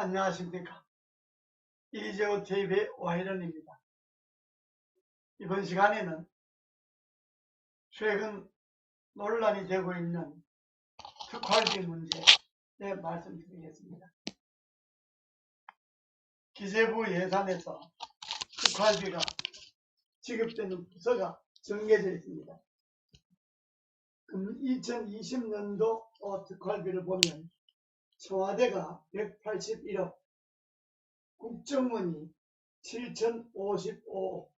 안녕하십니까. 이재호 TV의 와이런입니다. 이번 시간에는 최근 논란이 되고 있는 특활비 문제에 말씀드리겠습니다. 기재부 예산에서 특활비가 지급되는 부서가 정해져 있습니다. 그럼 2020년도 특활비를 보면 청와대가 181억, 국정원이 7055억,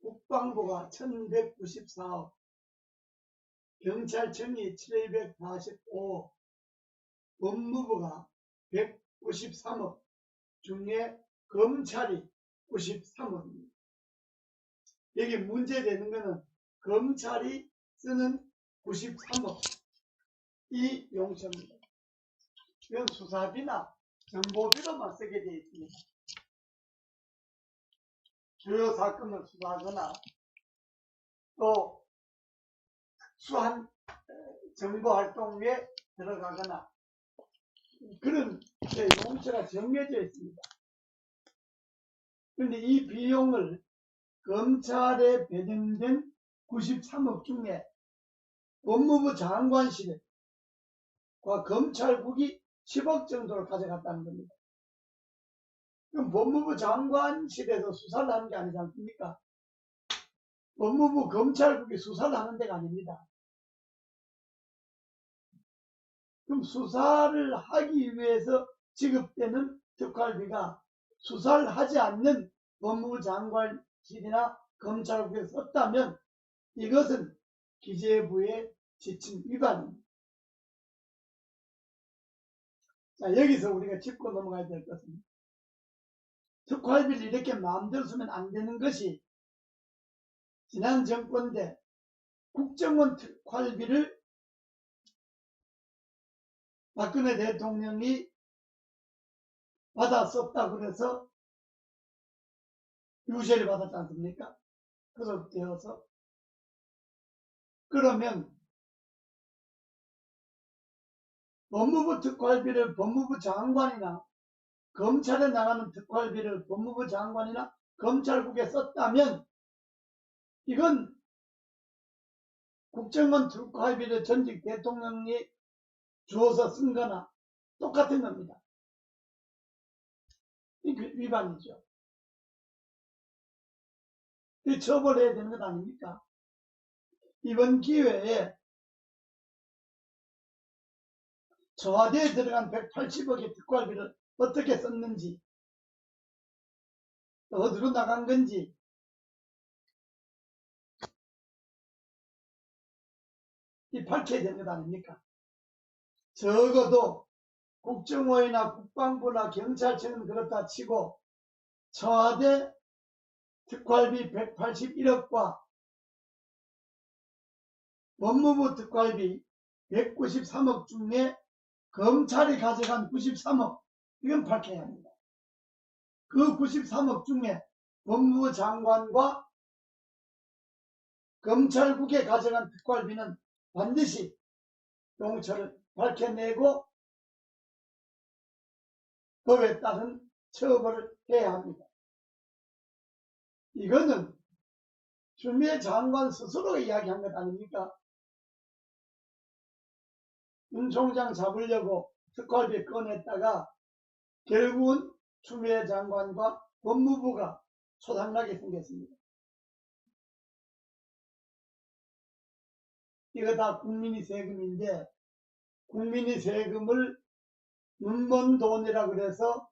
국방부가 1194억, 경찰청이 745억, 법무부가 193억 중에 검찰이 93억입니다. 여기 문제되는 것은 검찰이 쓰는 93억 이 용처입니다. 이건 수사비나 정보비로만 쓰게 되어 있습니다. 주요 사건을 수사하거나 또 수한 정보 활동에 들어가거나 그런 용처가 정해져 있습니다. 그런데 이 비용을 검찰에 배정된 93억 중에 법무부 장관실과 검찰국이 10억 정도를 가져갔다는 겁니다. 그럼 법무부 장관실에서 수사를 하는 게 아니지 않습니까? 법무부 검찰국이 수사를 하는 데가 아닙니다. 그럼 수사를 하기 위해서 지급되는 특활비가 수사를 하지 않는 법무부 장관실이나 검찰국에 썼다면 이것은 기재부의 지침 위반입니다. 자, 여기서 우리가 짚고 넘어가야 될 것은 특활비를 이렇게 마음대로 쓰면 안 되는 것이 지난 정권 때 국정원 특활비를 박근혜 대통령이 받아 썼다 그래서 유죄를 받았지 않습니까? 그렇게 되어서 그러면 법무부 특활비를 법무부 장관이나 검찰에 나가는 특활비를 법무부 장관이나 검찰국에 썼다면 이건 국정원 특활비를 전직 대통령이 주어서 쓴 거나 똑같은 겁니다. 이 위반이죠. 이 처벌해야 되는 것 아닙니까? 이번 기회에 청와대에 들어간 180억의 특활비를 어떻게 썼는지 어디로 나간 건지 이 밝혀야 되는 것 아닙니까? 적어도 국정원이나 국방부나 경찰청은 그렇다 치고 청와대 특활비 181억과 법무부 특활비 193억 중에 검찰이 가져간 93억 이건 밝혀야 합니다. 그 93억 중에 법무부 장관과 검찰국에 가져간 특활비는 반드시 용처를 밝혀내고 법에 따른 처벌을 해야 합니다. 이거는 추미애 장관 스스로 이야기한 것 아닙니까? 윤 총장 잡으려고 특활비 꺼냈다가 결국은 추미애 장관과 법무부가 초당나게 생겼습니다. 이거 다 국민이 세금인데 국민이 세금을 눈먼 돈이라 그래서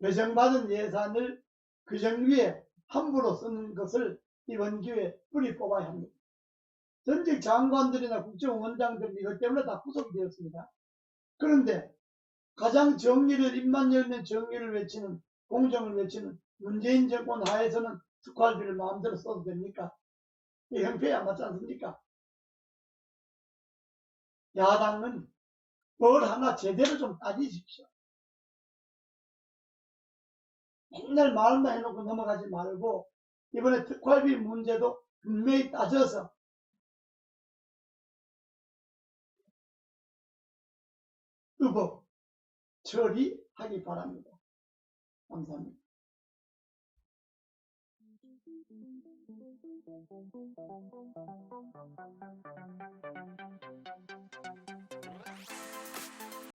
배정받은 예산을 규정위에 함부로 쓰는 것을 이번 기회에 뿌리 뽑아야 합니다. 전직 장관들이나 국정원장들 이것 때문에 다 구속이 되었습니다. 그런데 가장 정의를 입만 열면 정의를 외치는 공정을 외치는 문재인 정권 하에서는 특활비를 마음대로 써도 됩니까? 이 형편이 안 맞지 않습니까? 야당은 뭘 하나 제대로 좀 따지십시오. 맨날 말만 해놓고 넘어가지 말고 이번에 특활비 문제도 분명히 따져서 의법 처리하기 바랍니다. 감사합니다.